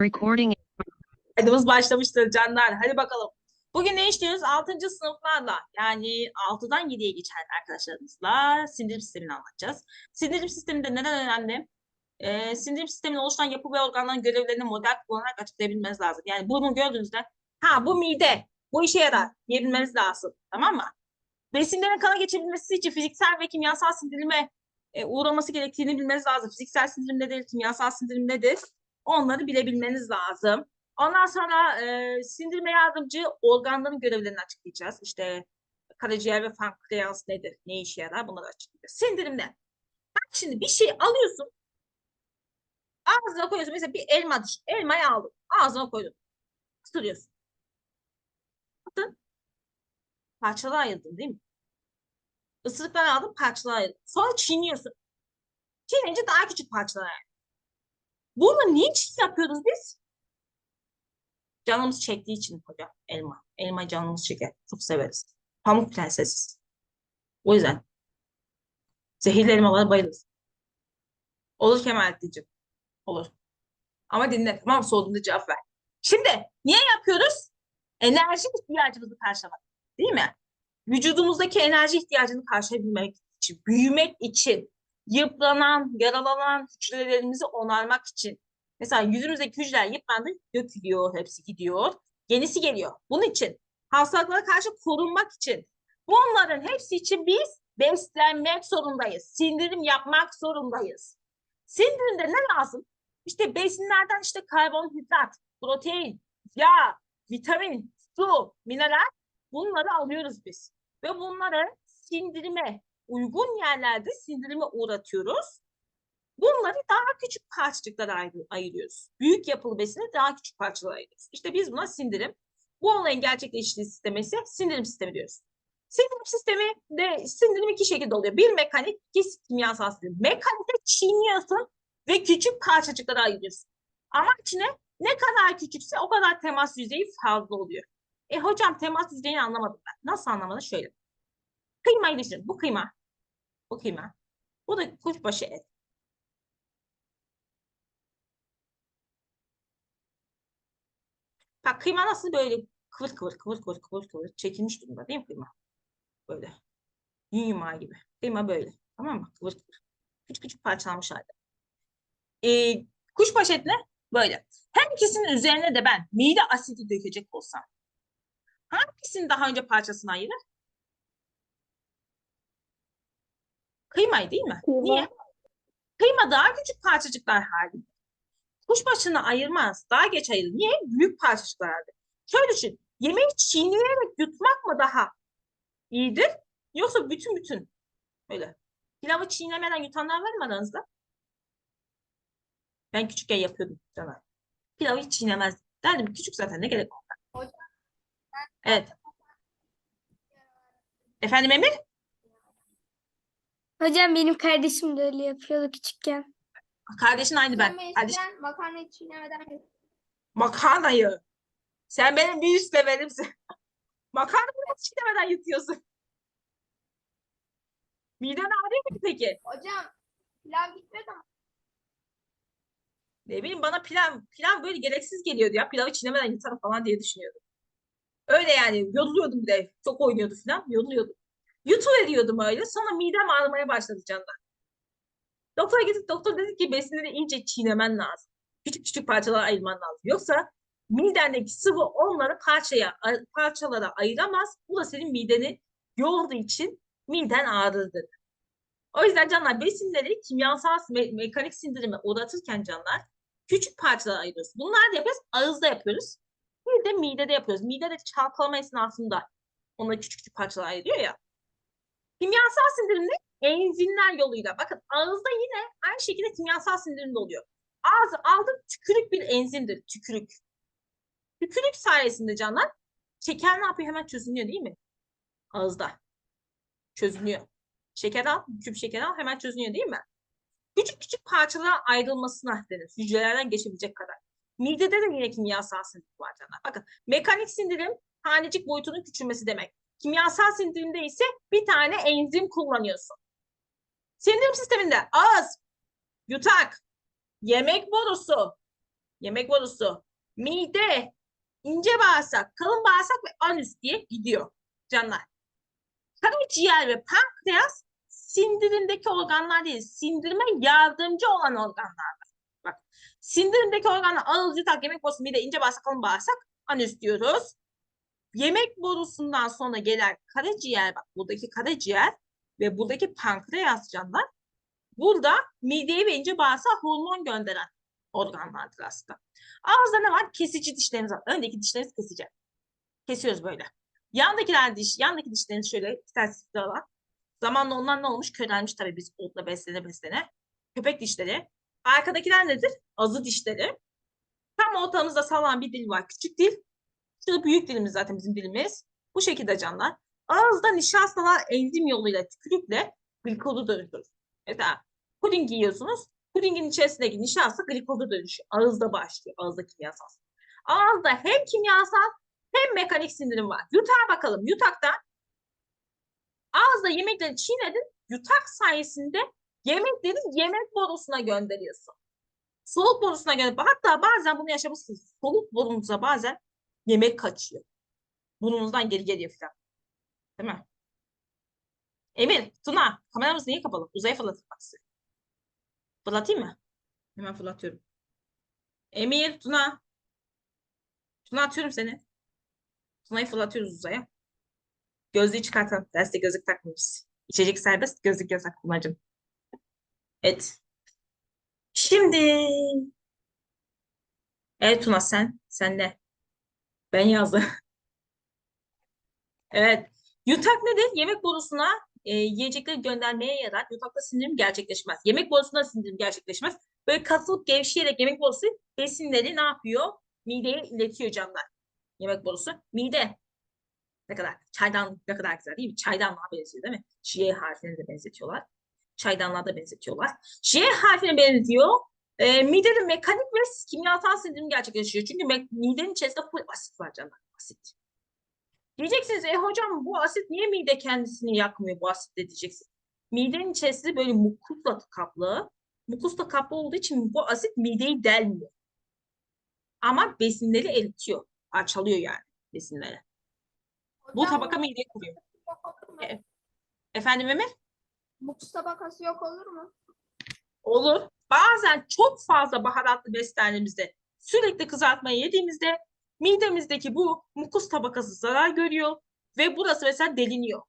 Recording Kaydımız başlamıştır canlar. Hadi bakalım. Bugün ne işliyoruz? 6. sınıflarla yani 6'dan 7'ye geçen arkadaşlarımızla sindirim sistemini anlatacağız. Sindirim sistemi de neden önemli? Ee, sindirim sisteminin oluşan yapı ve organların görevlerini model kullanarak açıklayabilmeniz lazım. Yani bunu gördüğünüzde ha bu mide bu işe yarar diyebilmeniz lazım. Tamam mı? Besinlerin kana geçebilmesi için fiziksel ve kimyasal sindirime e, uğraması gerektiğini bilmeniz lazım. Fiziksel sindirim nedir? Kimyasal sindirim nedir? Onları bilebilmeniz lazım. Ondan sonra e, sindirime yardımcı organların görevlerini açıklayacağız. İşte karaciğer ve pankreas nedir? Ne işe yarar? Bunları açıklayacağız. Sindirim ne? Bak şimdi bir şey alıyorsun. Ağzına koyuyorsun. Mesela bir elma düşün. Elmayı aldın. Ağzına koydun. Isırıyorsun. Attın. Parçalara ayırdın değil mi? Isırıklar aldın parçalara ayırdın. Sonra çiğniyorsun. Çiğnince daha küçük parçalara. Bunu niçin yapıyoruz biz? Canımız çektiği için hocam elma. Elma canımız çeker. Çok severiz. Pamuk prensesiz. O yüzden. Zehirli elmalara bayılırız. Olur Kemalettin'cim. Olur. Ama dinle tamam? Sorduğunda cevap ver. Şimdi niye yapıyoruz? Enerji ihtiyacımızı karşılamak. Değil mi? Vücudumuzdaki enerji ihtiyacını karşılayabilmek için, büyümek için, yıpranan, yaralanan hücrelerimizi onarmak için. Mesela yüzümüzdeki hücreler yıprandı, dökülüyor, hepsi gidiyor. Yenisi geliyor. Bunun için, hastalıklara karşı korunmak için, bunların hepsi için biz beslenmek zorundayız. Sindirim yapmak zorundayız. Sindirimde ne lazım? İşte besinlerden işte karbonhidrat, protein, yağ, vitamin, su, mineral bunları alıyoruz biz. Ve bunları sindirime uygun yerlerde sindirime uğratıyoruz. Bunları daha küçük parçacıklara ayır- ayırıyoruz. Büyük yapılı besini daha küçük parçalara ayırıyoruz. İşte biz buna sindirim. Bu olayın gerçekleştiği sisteme ise sindirim sistemi diyoruz. Sindirim sistemi de sindirim iki şekilde oluyor. Bir mekanik, iki kimyasal sindirim. Mekanikte çiğniyorsun ve küçük parçacıklara ayırıyorsun. Ama içine ne kadar küçükse o kadar temas yüzeyi fazla oluyor. E hocam temas yüzeyini anlamadım ben. Nasıl anlamadın? Şöyle. Kıymayı düşünün. Bu kıyma. Bu kıyma. Bu da kuşbaşı et. Bak kıyma nasıl böyle kıvır kıvır kıvır kıvır kıvır kıvır çekilmiş durumda değil mi kıyma? Böyle. Yün yumağı gibi. Kıyma böyle. Tamam mı? Kıvır kıvır. Küçük küçük parçalanmış halde. Ee, kuşbaşı et ne? Böyle. Hem ikisinin üzerine de ben mide asidi dökecek olsam hangisini daha önce parçasına ayırır? Kıymayı değil mi? Kıyma. Niye? Kıyma daha küçük parçacıklar halinde. Kuşbaşını ayırmaz. Daha geç ayırır. Niye? Büyük parçacıklar halinde. Şöyle düşün. Yemeği çiğneyerek yutmak mı daha iyidir? Yoksa bütün bütün öyle. Pilavı çiğnemeden yutanlar var mı aranızda? Ben küçükken yapıyordum canım. Pilavı hiç çiğnemez. Derdim küçük zaten ne gerek var? Hocam, Evet. Efendim Emir? Hocam benim kardeşim de öyle yapıyordu küçükken. Kardeşin aynı ben. Ben Kardeş, eskiden makarna çiğnemeden makarnayı. Sen benim bir üst levelimsin. Makarnayı nasıl çiğnemeden yutuyorsun? Miden ağrıyor mu peki? hocam pilav gitmedi ama Ne bileyim bana pilav, pilav böyle gereksiz geliyordu ya. Pilavı çiğnemeden yutarım falan diye düşünüyordum. Öyle yani yoruluyordum bir de. Çok oynuyordu falan. Yoruluyordum. Yutuveriyordum öyle. Sonra midem ağrımaya başladı canlar. Doktora gidip doktor dedi ki besinleri iyice çiğnemen lazım. Küçük küçük parçalara ayırman lazım. Yoksa midendeki sıvı onları parçaya parçalara ayıramaz. Bu da senin mideni yoğurduğu için miden ağrır. O yüzden canlar besinleri kimyasal me- mekanik sindirime uğratırken canlar küçük parçalara ayırıyoruz. Bunlar da yapıyoruz. Ağızda yapıyoruz. Bir de midede yapıyoruz. Midede çalkalama esnasında onları küçük küçük parçalara ayırıyor ya. Kimyasal sindirimde enzimler yoluyla. Bakın ağızda yine aynı şekilde kimyasal sindirimde oluyor. Ağız aldım tükürük bir enzimdir. Tükürük. Tükürük sayesinde canlar şeker ne yapıyor? Hemen çözünüyor değil mi? Ağızda. Çözünüyor. Şeker al, küp şeker al hemen çözünüyor değil mi? Küçük küçük parçalara ayrılmasına denir. Hücrelerden geçebilecek kadar. Midede de yine kimyasal sindirim var canlar. Bakın mekanik sindirim tanecik boyutunun küçülmesi demek. Kimyasal sindirimde ise bir tane enzim kullanıyorsun. Sindirim sisteminde ağız, yutak, yemek borusu, yemek borusu, mide, ince bağırsak, kalın bağırsak ve anüs diye gidiyor canlar. Karaciğer ve pankreas sindirimdeki organlar değil, sindirime yardımcı olan organlar. Bak, sindirimdeki organlar ağız, yutak, yemek borusu, mide, ince bağırsak, kalın bağırsak, anüs diyoruz. Yemek borusundan sonra gelen karaciğer, bak buradaki karaciğer ve buradaki pankreas canlar, burada mideye ve ince bağırsağa hormon gönderen organlardır aslında. Ağızda ne var? Kesici dişlerimiz var. Öndeki dişlerimiz kesecek. Kesiyoruz böyle. Yandakiler diş, yandaki dişlerimiz şöyle iki tane sifte var. Zamanla onlar ne olmuş? Körelmiş tabii biz otla beslene beslene. Köpek dişleri. Arkadakiler nedir? Azı dişleri. Tam ortamızda sallanan bir dil var. Küçük dil. Şurada büyük dilimiz zaten bizim dilimiz. Bu şekilde canlar. Ağızda nişastalar enzim yoluyla tükürükle glikozu dönüştürür. Mesela puding yiyorsunuz. Pudingin içerisindeki nişasta glikoza dönüşüyor. Ağızda başlıyor. Ağızda kimyasal. Ağızda hem kimyasal hem mekanik sindirim var. Yutağa bakalım. Yutakta ağızda yemekleri çiğnedin. Yutak sayesinde yemekleri yemek borusuna gönderiyorsun. Soluk borusuna gönder. Hatta bazen bunu yaşamışsınız. Soluk borunuza bazen yemek kaçıyor. Burnunuzdan geri geliyor falan. Değil mi? Emir, Tuna, kameramız niye kapalı? Uzaya fırlatın bak size. Fırlatayım mı? Hemen fırlatıyorum. Emir, Tuna. Tuna atıyorum seni. Tuna'yı fırlatıyoruz uzaya. Gözlüğü çıkartalım. Derste gözlük takmıyoruz. İçecek serbest, gözlük yasak Tunacığım. Evet. Şimdi. Evet Tuna sen. Sen ne? Ben yazdım. Evet. Yutak nedir? Yemek borusuna e, yiyecekleri göndermeye yarar. Yutakta sindirim gerçekleşmez. Yemek borusunda sindirim gerçekleşmez. Böyle kasılıp gevşeyerek yemek borusu besinleri ne yapıyor? Mideye iletiyor canlar. Yemek borusu. Mide. Ne kadar? Çaydan ne kadar güzel değil mi? Çaydanlığa benziyor değil mi? J harfine de benzetiyorlar. Çaydanlığa da benzetiyorlar. J harfine benziyor. E, midede mekanik ve kimyasal sindirim gerçekleşiyor. Çünkü midenin içerisinde full asit var canlar. Asit. Diyeceksiniz e hocam bu asit niye mide kendisini yakmıyor bu asitle diyeceksiniz. Midenin içerisinde böyle mukusla kaplı. Mukusla kaplı olduğu için bu asit mideyi delmiyor. Ama besinleri eritiyor. Parçalıyor yani besinleri. Bu tabaka mideyi kuruyor. Evet. Efendim Emir? Mutlu tabakası yok olur mu? Olur. Bazen çok fazla baharatlı beslendiğimizde sürekli kızartma yediğimizde midemizdeki bu mukus tabakası zarar görüyor ve burası mesela deliniyor.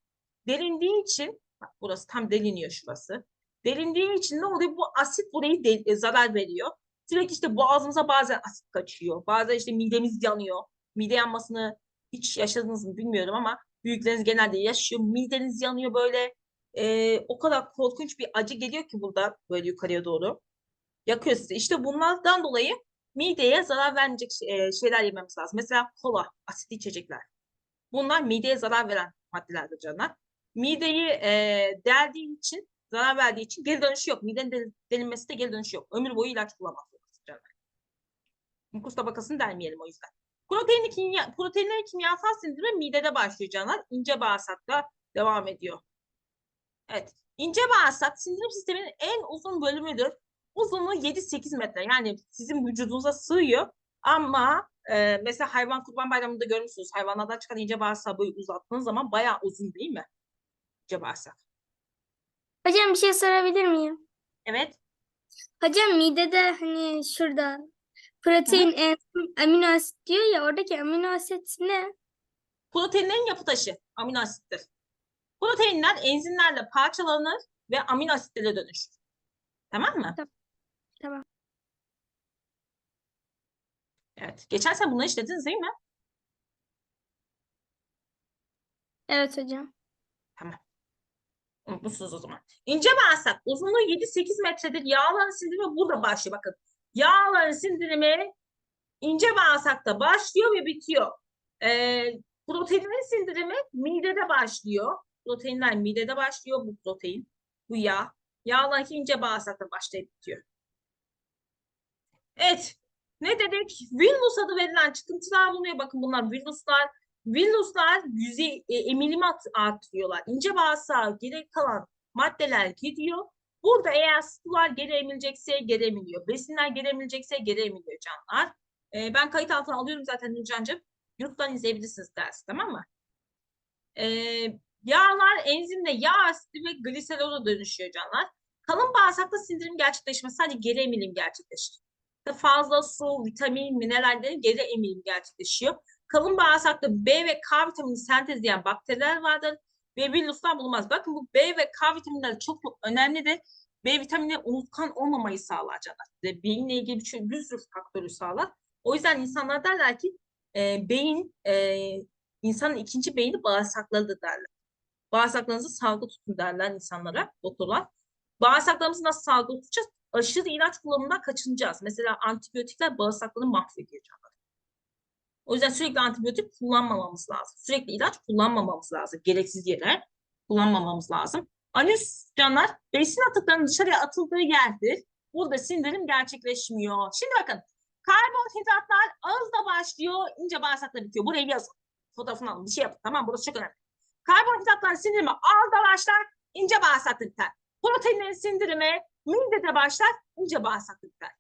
Delindiği için bak burası tam deliniyor şurası. Delindiği için ne oluyor? Bu asit burayı de- e, zarar veriyor. Sürekli işte boğazımıza bazen asit kaçıyor. Bazen işte midemiz yanıyor. Mide yanmasını hiç yaşadınız mı bilmiyorum ama büyükleriniz genelde yaşıyor. Mideniz yanıyor böyle. Ee, o kadar korkunç bir acı geliyor ki burada böyle yukarıya doğru. Yakıyor sizi. İşte bunlardan dolayı mideye zarar vermeyecek şey- e, şeyler yememiz lazım. Mesela kola, asitli içecekler. Bunlar mideye zarar veren maddelerdir canlar. Mideyi e, deldiği için, zarar verdiği için geri dönüşü yok. Midenin del- delinmesi de geri dönüşü yok. Ömür boyu ilaç zorundasın canlar. Mukus tabakasını delmeyelim o yüzden. Proteinli kimya, proteinlerin kimyasal sindirimi midede başlıyor canlar. İnce bağırsakla devam ediyor. Evet. İnce bağırsak sindirim sisteminin en uzun bölümüdür. Uzunluğu 7-8 metre. Yani sizin vücudunuza sığıyor. Ama e, mesela hayvan kurban bayramında görmüşsünüz. Hayvanlardan çıkan ince bağırsağı böyle uzattığınız zaman bayağı uzun değil mi? İnce bağırsak. Hocam bir şey sorabilir miyim? Evet. Hocam midede hani şurada protein, enzim, amino asit diyor ya oradaki amino asit ne? Proteinlerin yapı taşı amino asittir. Proteinler enzimlerle parçalanır ve amino asitlere dönüşür. Tamam mı? Tamam. Tamam. Evet. Geçen sene bunları işlediniz değil mi? Evet hocam. Unutmuşsunuz o zaman. İnce bağırsak uzunluğu 7-8 metredir. Yağların sindirimi burada başlıyor. Bakın. Yağların sindirimi ince bağırsakta başlıyor ve bitiyor. Ee, proteinin sindirimi midede başlıyor. Proteinler midede başlıyor. Bu protein, bu yağ. Yağlar ince bağırsakta başlayıp bitiyor. Evet. Ne dedik? Vilnus adı verilen çıkıntılar bulunuyor. Bakın bunlar Vilnuslar. Vilnuslar yüzey e, emilimi artırıyorlar. İnce bağırsağa gerek kalan maddeler gidiyor Burada eğer sular geri emilecekse geri emiliyor. Besinler geri emilecekse geri emiliyor canlar. Ee, ben kayıt altına alıyorum zaten Nurcan'cığım. YouTube'dan izleyebilirsiniz dersi tamam mı? Ee, yağlar enzimle yağ asidi ve gliserola dönüşüyor canlar. Kalın bağırsakta sindirim gerçekleşmez. Sadece geri emilim gerçekleşir. İşte Fazla su, vitamin, minerallerin geri emilim gerçekleşiyor. Kalın bağırsakta B ve K vitamini sentezleyen bakteriler vardır ve virüsler bulunmaz. Bakın bu B ve K vitaminleri çok çok önemlidir. B vitamini unutkan olmamayı sağlar canlar. Ve beyinle ilgili bir, şey- bir sürü faktörü sağlar. O yüzden insanlar derler ki e, beyin, e, insanın ikinci beyni bağırsaklarıdır derler. Bağırsaklarınızı sağlıklı tutun derler insanlara, doktorlar. Bağırsaklarımızı nasıl sağlıklı tutacağız? Aşırı ilaç kullanımından kaçınacağız. Mesela antibiyotikler bağırsakları mahvediyor canlar. O yüzden sürekli antibiyotik kullanmamamız lazım. Sürekli ilaç kullanmamamız lazım. Gereksiz yere kullanmamamız lazım. Anüs canlar besin atıklarının dışarıya atıldığı yerdir. Burada sindirim gerçekleşmiyor. Şimdi bakın karbonhidratlar ağızda başlıyor, ince bağırsakta bitiyor. Buraya yazın. Fotoğrafını alın. Bir şey yapın. Tamam burası çok önemli. Karbonhidratların sindirimi ağızda başlar, ince bağırsakta biter. Proteinlerin sindirimi midede başlar, ince bağırsakta biter.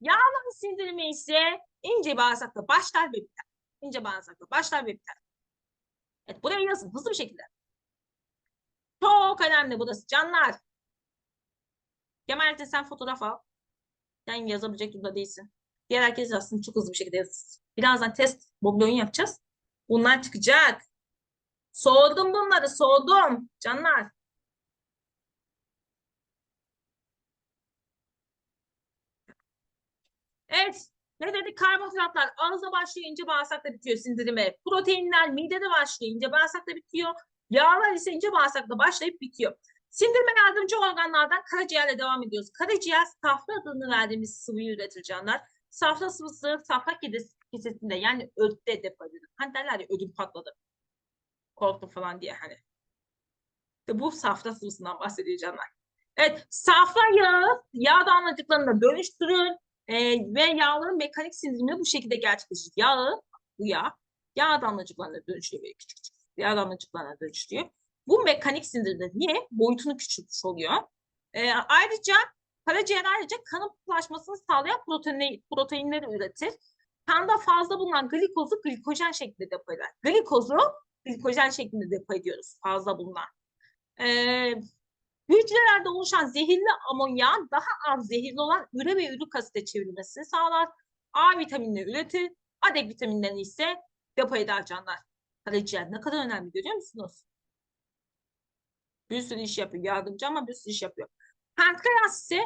Yağların sindirimi ise ince bağırsakta başlar ve biter. İnce bağırsakta başlar ve biter. Evet buraya yazın hızlı bir şekilde. Çok önemli burası canlar. Kemalettin sen fotoğraf al. Sen yazabilecek durumda değilsin. Diğer herkes yazsın çok hızlı bir şekilde yazsın. Birazdan test mobil oyun yapacağız. Bunlar çıkacak. Sordum bunları sordum canlar. Evet. Ne dedik? Karbonhidratlar ağızda başlıyor, ince bağırsakta bitiyor sindirimi. Proteinler midede başlıyor, ince bağırsakta bitiyor. Yağlar ise ince bağırsakta başlayıp bitiyor. Sindirime yardımcı organlardan karaciğerle devam ediyoruz. Karaciğer safra adını verdiğimiz sıvıyı üretir canlar. Safra sıvısı safra kesesinde yani ödde depo edilir. Hani derler ya ödüm patladı. Korktum falan diye hani. Bu safra sıvısından bahsediyor canlar. Evet, safra yağı yağ damlacıklarını dönüştürür e, ve yağların mekanik sindirimi bu şekilde gerçekleşir. Yağı, bu yağ, yağ damlacıklarına dönüşüyor böyle küçük küçük. Yağ damlacıklarına dönüşüyor. Bu mekanik sindirimde niye? Boyutunu küçültmüş oluyor. E, ayrıca karaciğer ayrıca kanın pıhtılaşmasını sağlayan proteinleri, proteinleri üretir. Kanda fazla bulunan glikozu glikojen şeklinde depo eder. Glikozu glikojen şeklinde depo ediyoruz fazla bulunan. Ee, hücrelerde oluşan zehirli amonyağın daha az zehirli olan üre ve ürik asite çevrilmesini sağlar. A vitaminini üretir. A D vitaminlerini ise depo eder canlar. Karaciğer ne kadar önemli görüyor musunuz? Bir sürü iş yapıyor. Yardımcı ama bir sürü iş yapıyor. Pankreas ise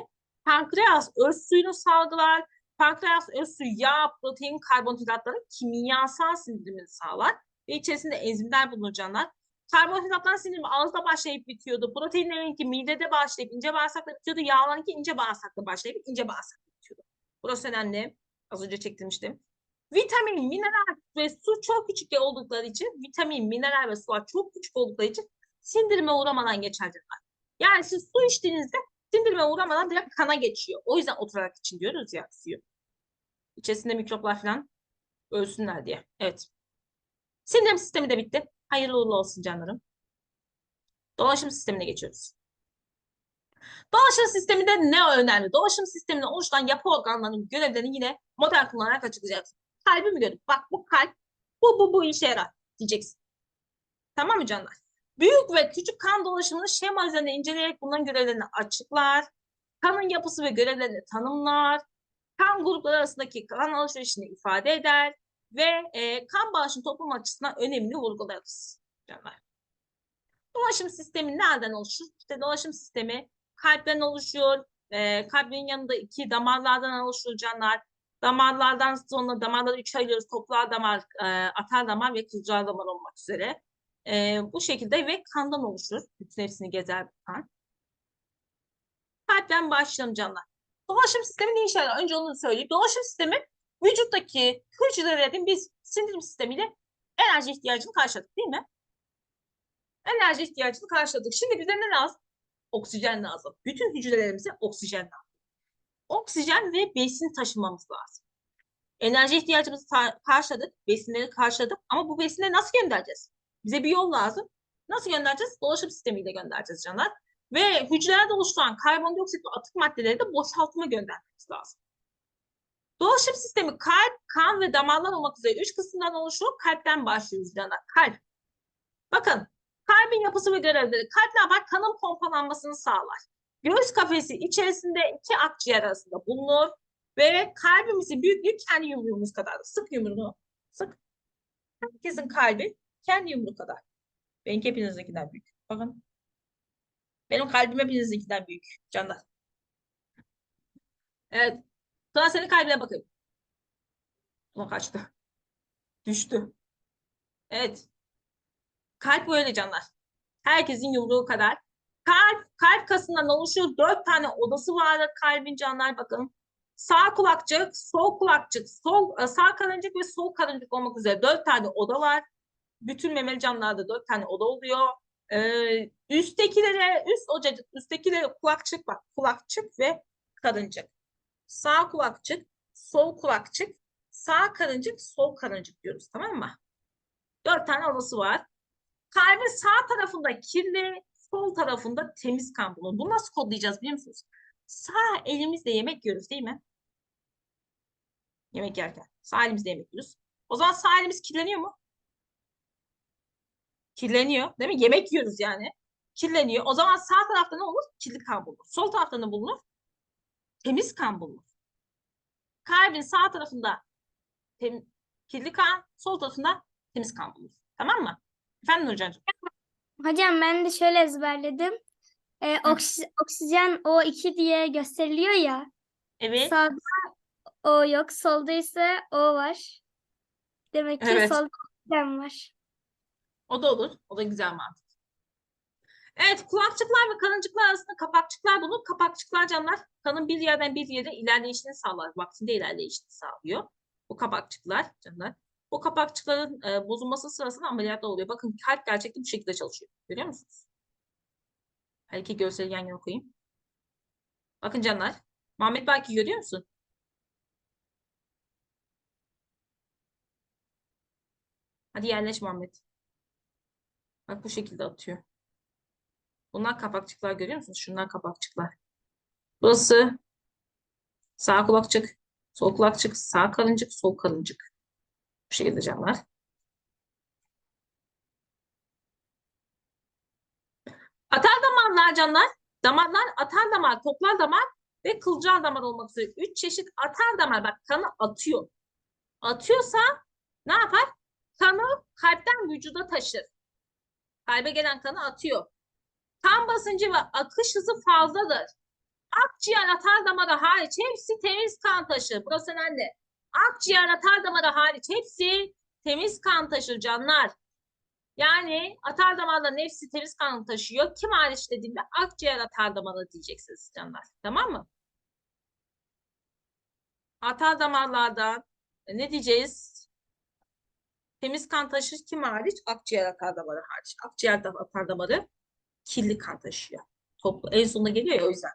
pankreas öz suyunu salgılar. Pankreas öz suyu yağ, protein, karbonhidratların kimyasal sindirimini sağlar. Ve içerisinde enzimler bulunur canlar. Karbonhidratların sindirimi ağızda başlayıp bitiyordu. Proteinlerinki midede başlayıp ince bağırsakta bitiyordu. Yağlarınki ince bağırsakta başlayıp ince bağırsakta bitiyordu. Burası önemli. Az önce çektirmiştim. Vitamin, mineral ve su çok küçük oldukları için vitamin, mineral ve sular çok küçük oldukları için sindirime uğramadan geçerler. Yani siz su içtiğinizde sindirime uğramadan direkt kana geçiyor. O yüzden oturarak için diyoruz ya suyu. İçerisinde mikroplar falan ölsünler diye. Evet. Sindirim sistemi de bitti. Hayırlı uğurlu olsun canlarım. Dolaşım sistemine geçiyoruz. Dolaşım sisteminde ne önemli? Dolaşım sisteminde oluşan yapı organlarının görevlerini yine model kullanarak açıklayacaksın. Kalbi mi görüp bak bu kalp bu bu bu işe yarar diyeceksin. Tamam mı canlar? Büyük ve küçük kan dolaşımını şema üzerinde inceleyerek bunların görevlerini açıklar. Kanın yapısı ve görevlerini tanımlar. Kan grupları arasındaki kan alışverişini ifade eder ve e, kan bağışının toplum açısından önemini vurgularız canlar. Dolaşım sistemi nereden oluşur? İşte dolaşım sistemi kalpten oluşuyor. E, kalbin yanında iki damarlardan oluşur canlar. Damarlardan sonra damarları üçe ayırıyoruz. Toplar damar, e, atar damar ve kılcal damar olmak üzere. E, bu şekilde ve kandan oluşur. Bütün hepsini gezer kan. Kalpten başlayalım canlar. Dolaşım sistemi ne yarar? Önce onu söyleyeyim. Dolaşım sistemi vücuttaki hücrelerin biz sindirim sistemiyle enerji ihtiyacını karşıladık değil mi? Enerji ihtiyacını karşıladık. Şimdi bize ne lazım? Oksijen lazım. Bütün hücrelerimize oksijen lazım. Oksijen ve besin taşımamız lazım. Enerji ihtiyacımızı karşıladık, besinleri karşıladık ama bu besinleri nasıl göndereceğiz? Bize bir yol lazım. Nasıl göndereceğiz? Dolaşım sistemiyle göndereceğiz canlar. Ve hücrelerde oluşturan karbondioksit ve atık maddeleri de boşaltıma göndermemiz lazım. Dolaşım sistemi kalp, kan ve damarlar olmak üzere üç kısımdan oluşur. Kalpten başlıyoruz canlar. Kalp. Bakın kalbin yapısı ve görevleri. Kalp ne yapar? Kanın pompalanmasını sağlar. Göğüs kafesi içerisinde iki akciğer arasında bulunur. Ve kalbimizin büyüklüğü kendi yumruğumuz kadar. Sık yumruğunu. Sık. Herkesin kalbi kendi yumruğu kadar. Benimki hepinizinkinden büyük. Bakın. Benim kalbim hepinizinkinden büyük. Canlar. Evet. Sonra senin kalbine bakayım. O kaçtı. Düştü. Evet. Kalp böyle canlar. Herkesin yumruğu kadar. Kalp, kalp kasından oluşuyor. Dört tane odası var kalbin canlar bakın. Sağ kulakçık, sol kulakçık, sol e, sağ karıncık ve sol karıncık olmak üzere dört tane oda var. Bütün memeli canlılarda dört tane oda oluyor. Ee, üsttekilere, üst ocacık, üsttekilere kulakçık bak. Kulakçık ve karıncık. Sağ kulakçık, sol kulakçık, sağ karıncık, sol karıncık diyoruz tamam mı? Dört tane odası var. Kalbin sağ tarafında kirli, sol tarafında temiz kan bulunur. Bunu nasıl kodlayacağız biliyor musunuz? Sağ elimizle yemek yiyoruz değil mi? Yemek yerken. Sağ elimizle yemek yiyoruz. O zaman sağ elimiz kirleniyor mu? Kirleniyor değil mi? Yemek yiyoruz yani. Kirleniyor. O zaman sağ tarafta ne olur? Kirli kan bulunur. Sol tarafta ne bulunur? Temiz kan bulunur. Kalbin sağ tarafında tem kirli kan, sol tarafında temiz kan bulunur. Tamam mı? Efendim Nurcan'cığım. Hocam ben de şöyle ezberledim. Ee, oksi- oksijen O2 diye gösteriliyor ya. Evet. Sağda O yok, solda ise O var. Demek ki Evet. solda oksijen var. O da olur. O da güzel mantık. Evet, kulakçıklar ve karıncıklar arasında kapakçıklar bulunur. Kapakçıklar canlar kanın bir yerden bir yere ilerleyişini sağlar. Vaktinde ilerleyişini sağlıyor. Bu kapakçıklar canlar. O kapakçıkların e, bozulması sırasında ameliyatlar oluyor. Bakın kalp gerçekten bu şekilde çalışıyor. Görüyor musunuz? Her iki görseli yan yana koyayım. Bakın canlar. Muhammed Baki görüyor musun? Hadi yerleş Muhammed. Bak bu şekilde atıyor. Bunlar kapakçıklar görüyor musunuz? Şunlar kapakçıklar. Burası sağ kulakçık, sol kulakçık, sağ karıncık, sol karıncık. Bu şekilde canlar. Atar damarlar canlar. Damarlar atar damar, toplar damar ve kılcal damar olmak üzere. Üç çeşit atar damar. Bak kanı atıyor. Atıyorsa ne yapar? Kanı kalpten vücuda taşır. Kalbe gelen kanı atıyor. Kan basıncı ve akış hızı fazladır. Akciğer atar damarı hariç hepsi temiz kan taşır. Burası önemli. Akciğer atar damarı hariç hepsi temiz kan taşır canlar. Yani atar damarların hepsi temiz kan taşıyor. Kim hariç dediğimde akciğer atar damarı diyeceksiniz canlar. Tamam mı? Atar damarlardan e, ne diyeceğiz? Temiz kan taşır kim hariç? Akciğer atar damarı hariç. Akciğer atar damarı kirli kan taşıyor. Toplu. En sonunda geliyor ya o yüzden.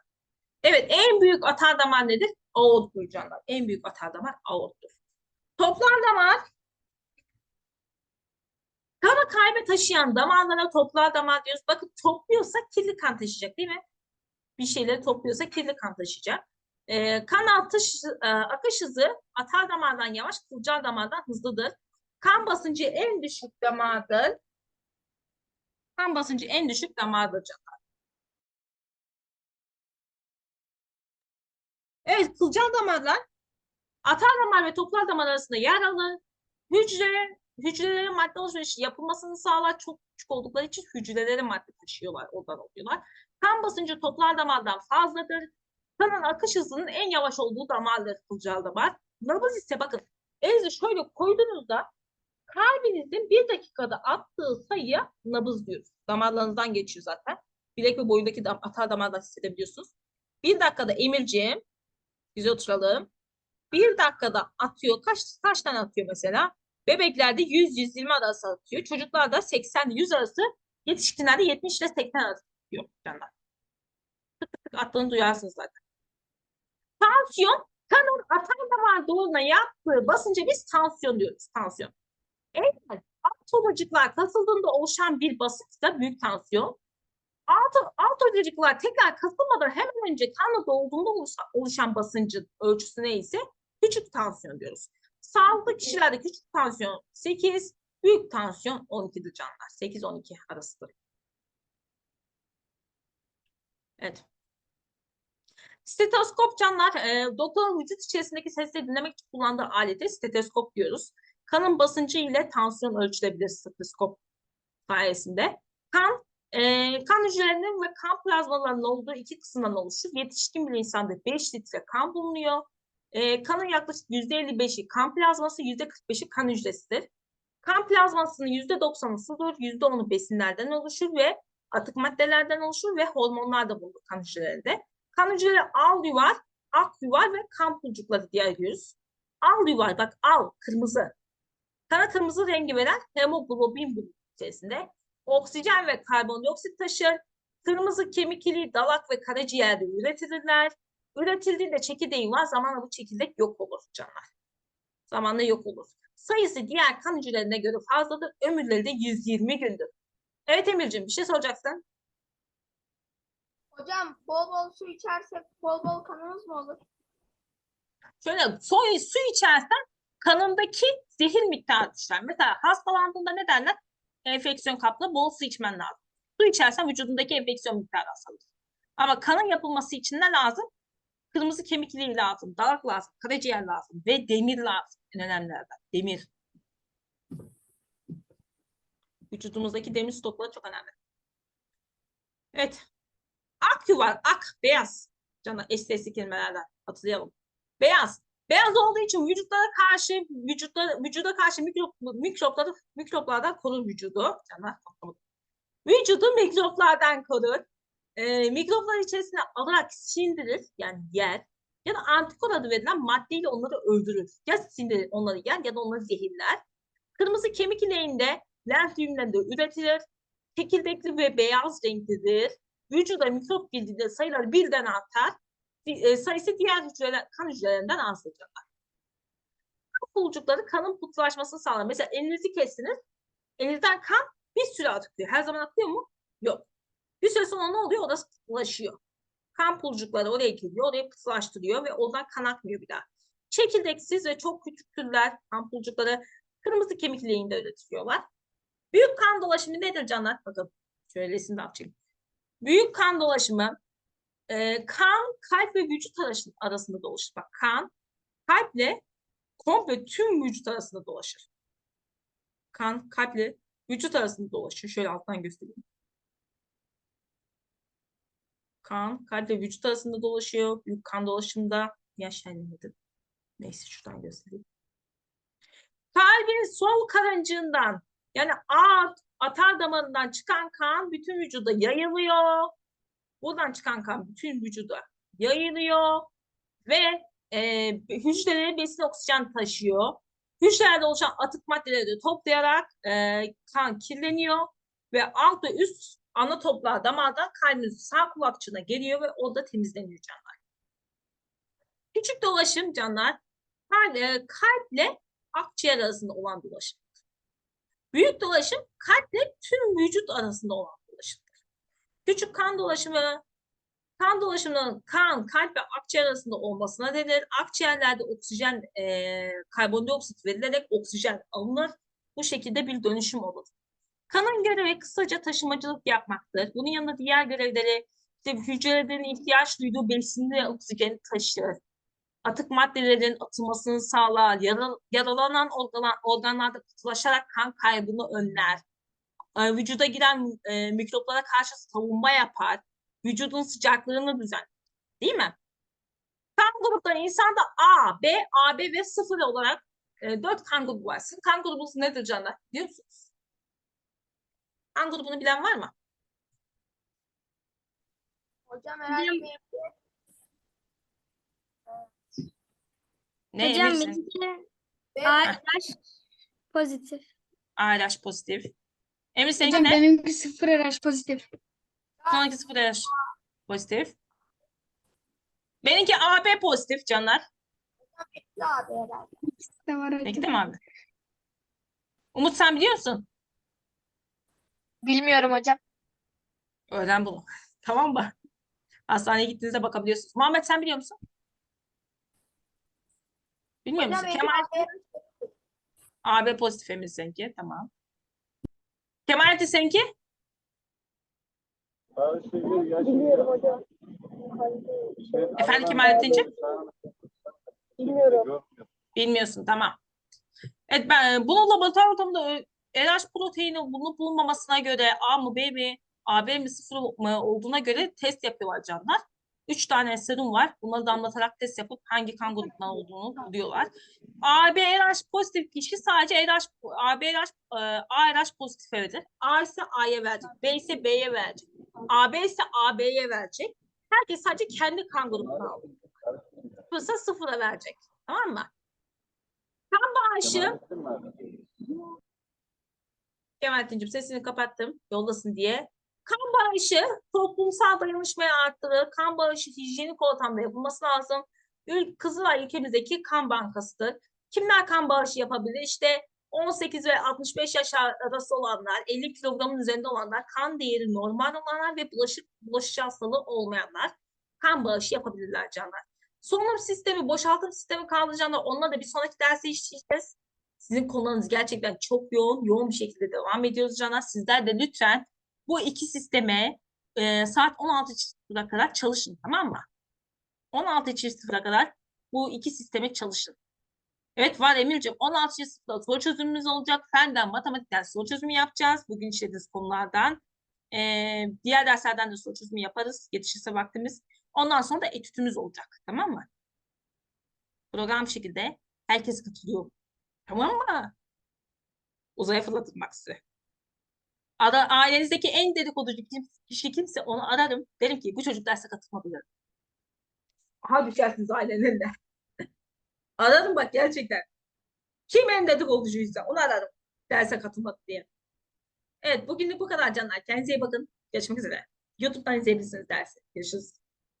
Evet en büyük atar damar nedir? Aorttur canlar. En büyük atar damar aorttur. Toplar damar kanı kalbe taşıyan damarlara toplar damar diyoruz. Bakın topluyorsa kirli kan taşıyacak değil mi? Bir şeyleri topluyorsa kirli kan taşıyacak. Ee, kan atış, e, akış hızı atar damardan yavaş, kılcal damardan hızlıdır. Kan basıncı en düşük damardır. Kan basıncı en düşük damardır canlar. Evet, kılcal damarlar atar damar ve toplar damar arasında yer alır. Hücre, hücrelere madde alışverişi yapılmasını sağlar. Çok küçük oldukları için hücrelere madde taşıyorlar, oradan alıyorlar. Kan basıncı toplar damardan fazladır. Kanın akış hızının en yavaş olduğu damardır kılcal damar. Nabız ise bakın elinizi şöyle koyduğunuzda kalbinizin bir dakikada attığı sayıya nabız diyoruz. Damarlarınızdan geçiyor zaten. Bilek ve boyundaki dam atar damardan hissedebiliyorsunuz. Bir dakikada Emirciğim, güzel oturalım. Bir dakikada atıyor. Kaç kaç tane atıyor mesela? Bebeklerde 100-120 arası atıyor. Çocuklarda 80-100 arası. Yetişkinlerde 70 ile 80 arası atıyor. Tık tık tık attığını duyarsınız zaten. Tansiyon, kanın atar damar doğruna yaptığı basınca biz tansiyon diyoruz. Tansiyon. Eğer tomurcuklar kasıldığında oluşan bir basınçsa büyük tansiyon. Alt, alt hücrecikler tekrar kasılmadan hemen önce kanla dolduğunda oluşan, oluşan basıncın ölçüsü neyse küçük tansiyon diyoruz. Sağlıklı kişilerde küçük tansiyon 8, büyük tansiyon 12'dir canlar. 8-12 arasıdır. Evet. Stetoskop canlar, e, doktorun vücut içerisindeki sesleri dinlemek için kullandığı alete stetoskop diyoruz. Kanın basıncı ile tansiyon ölçülebilir stetoskop sayesinde. Kan, e, kan hücrelerinin ve kan plazmalarının olduğu iki kısımdan oluşur. Yetişkin bir insanda 5 litre kan bulunuyor. E, kanın yaklaşık %55'i kan plazması, %45'i kan hücresidir. Kan plazmasının %90'ı sudur, %10'u besinlerden oluşur ve atık maddelerden oluşur ve hormonlar da bulunur kan hücrelerinde. Kan hücreleri al yuvar, ak yuvar ve kan pulcukları diye ayırıyoruz. Al yuvar, bak al, kırmızı. Kana kırmızı rengi veren hemoglobin bulunur içerisinde. Oksijen ve karbondioksit taşır. Kırmızı kemik iliği, dalak ve karaciğerde üretilirler. Üretildiğinde çekirdeği var, zamanla bu çekirdek yok olur canlar. Zamanla yok olur. Sayısı diğer kan hücrelerine göre fazladır. Ömürleri de 120 gündür. Evet Emir'cim bir şey soracaksın. Hocam bol bol su içersek bol bol kanımız mı olur? Şöyle soy su içersen kanındaki zehir miktarı düşer. Mesela hastalandığında ne derler? Enfeksiyon kaplı bol su içmen lazım. Su içersen vücudundaki enfeksiyon miktarı azalır. Ama kanın yapılması için ne lazım? Kırmızı kemik iliği lazım, dalak lazım, karaciğer lazım ve demir lazım. En önemlilerden. Demir. Vücudumuzdaki demir stokları çok önemli. Evet. Ak yuvar, ak, beyaz. Canım estetik kelimelerden hatırlayalım. Beyaz. Beyaz olduğu için vücutlara karşı vücutlara, vücuda karşı mikrop, mikropları mikroplardan korur vücudu. Vücudu mikroplardan korur. Ee, mikroplar içerisine alarak sindirir yani yer ya da antikor adı verilen maddeyle onları öldürür. Ya sindirir onları yer ya da onları zehirler. Kırmızı kemik ileğinde lenf düğümlerinde üretilir. Çekirdekli ve beyaz renklidir. Vücuda mikrop girdiğinde sayıları birden artar e, sayısı diğer hücreler, kan hücrelerinden azdır. Kan pulcukları kanın pıhtılaşmasını sağlar. Mesela elinizi kestiniz, elinizden kan bir süre akıyor. Her zaman akıyor mu? Yok. Bir süre sonra ne oluyor? Orası pıhtılaşıyor. Kan pulcukları oraya geliyor, orayı pıhtılaştırıyor ve oradan kan akmıyor bir daha. Çekirdeksiz ve çok küçük türler kan pulcukları kırmızı kemik ileğinde üretiliyorlar. Büyük kan dolaşımı nedir canlar? Bakın şöyle resimde açayım. Büyük kan dolaşımı e, kan, kalp ve vücut arası- arasında dolaşır. Bak kan, kalple komple tüm vücut arasında dolaşır. Kan, kalple vücut arasında dolaşır. Şöyle alttan göstereyim. Kan, kalple vücut arasında dolaşıyor. Büyük kan dolaşımında yaş nedir? Neyse şuradan göstereyim. Kalbin sol karıncığından yani at, atar damarından çıkan kan bütün vücuda yayılıyor. Buradan çıkan kan bütün vücuda yayılıyor ve e, hücrelere besin oksijen taşıyor. Hücrelerde oluşan atık maddeleri de toplayarak e, kan kirleniyor ve alt ve üst ana toprağı damardan kalbin sağ kulakçığına geliyor ve orada temizleniyor canlar. Küçük dolaşım canlar e, kalple akciğer arasında olan dolaşım. Büyük dolaşım kalple tüm vücut arasında olan. Küçük kan dolaşımı, kan dolaşımının kan, kalp ve akciğer arasında olmasına denir. Akciğerlerde oksijen, e, karbondioksit verilerek oksijen alınır. Bu şekilde bir dönüşüm olur. Kanın görevi kısaca taşımacılık yapmaktır. Bunun yanında diğer görevleri işte hücrelerin ihtiyaç duyduğu besini ve oksijeni taşır. Atık maddelerin atılmasını sağlar. Yaral- yaralanan organ, organlarda pıhtılaşarak kan kaybını önler e, vücuda giren e, mikroplara karşı savunma yapar. Vücudun sıcaklığını düzenler. Değil mi? Kan grupları insanda A, B, AB ve 0 olarak e, 4 kan grubu var. Sizin kan grubunuz nedir canlar? Biliyor musunuz? Kan grubunu bilen var mı? Hocam herhalde Hocam- Ne Hocam emirsin? benimki B- AH pozitif. ARH pozitif. Emir seninki Hocam ne? benimki sıfır RH pozitif. Sonraki 0 RH pozitif. Benimki AB pozitif canlar. abi herhalde. İkisi de var hocam. Peki değil mi abi? Umut sen biliyor musun? Bilmiyorum hocam. Öğren bunu. Tamam mı? Hastaneye gittiğinizde bakabiliyorsunuz. Muhammed sen biliyor musun? Bilmiyor Hocam musun? benim Kemal AB AB pozitif emin seninki. Tamam. Kemalettin seninki? Bilmiyorum hocam. Efendim Kemalettin'ciğim? Bilmiyorum. Bilmiyorsun tamam. Evet ben bunu laboratuvar ortamında ö- RH proteini bulunup bulunmamasına göre A mı B mi AB mi sıfır mı olduğuna göre test yapıyorlar canlar. Üç tane serum var. Bunları damlatarak test yapıp hangi kan grubundan olduğunu buluyorlar. AB RH pozitif kişi sadece RH, AB RH, e, ARH pozitif verir. A ise A'ya verecek. B ise B'ye verecek. AB ise AB'ye verecek. Herkes sadece kendi kan grubundan alıyor. Sıfırsa sıfıra verecek. Tamam mı? Kan bağışı Kemalettin'cim sesini kapattım yoldasın diye. Kan bağışı toplumsal dayanışmayı arttırır. Kan bağışı hijyenik ortamda yapılması lazım. Kızılay ülkemizdeki kan bankasıdır. Kimler kan bağışı yapabilir? İşte 18 ve 65 yaş arası olanlar, 50 kilogramın üzerinde olanlar, kan değeri normal olanlar ve bulaşık bulaşıcı hastalığı olmayanlar kan bağışı yapabilirler canlar. Solunum sistemi, boşaltım sistemi kaldıracağında onunla da bir sonraki derste işleyeceğiz. Sizin konularınız gerçekten çok yoğun, yoğun bir şekilde devam ediyoruz canlar. Sizler de lütfen bu iki sisteme e, saat 16.00'a kadar çalışın tamam mı? 16.00'a kadar bu iki sisteme çalışın. Evet var Emir'ciğim 16.00'da soru çözümümüz olacak. Fenden, matematikten soru çözümü yapacağız. Bugün işlediğiniz konulardan. E, diğer derslerden de soru çözümü yaparız. Yetişirse vaktimiz. Ondan sonra da etütümüz olacak. Tamam mı? Program şekilde. Herkes katılıyor. Tamam mı? Uzaya fırlatın bak size. Ara, ailenizdeki en dedikoducu kim, kişi kimse onu ararım. Derim ki bu çocuk derse katılmadı. Aha düşersiniz ailenin eline. ararım bak gerçekten. Kim en dedikoducuysa onu ararım. Derse katılmadı diye. Evet bugünlük bu kadar canlar. Kendinize iyi bakın. Görüşmek üzere. YouTube'dan izleyebilirsiniz dersi. Görüşürüz.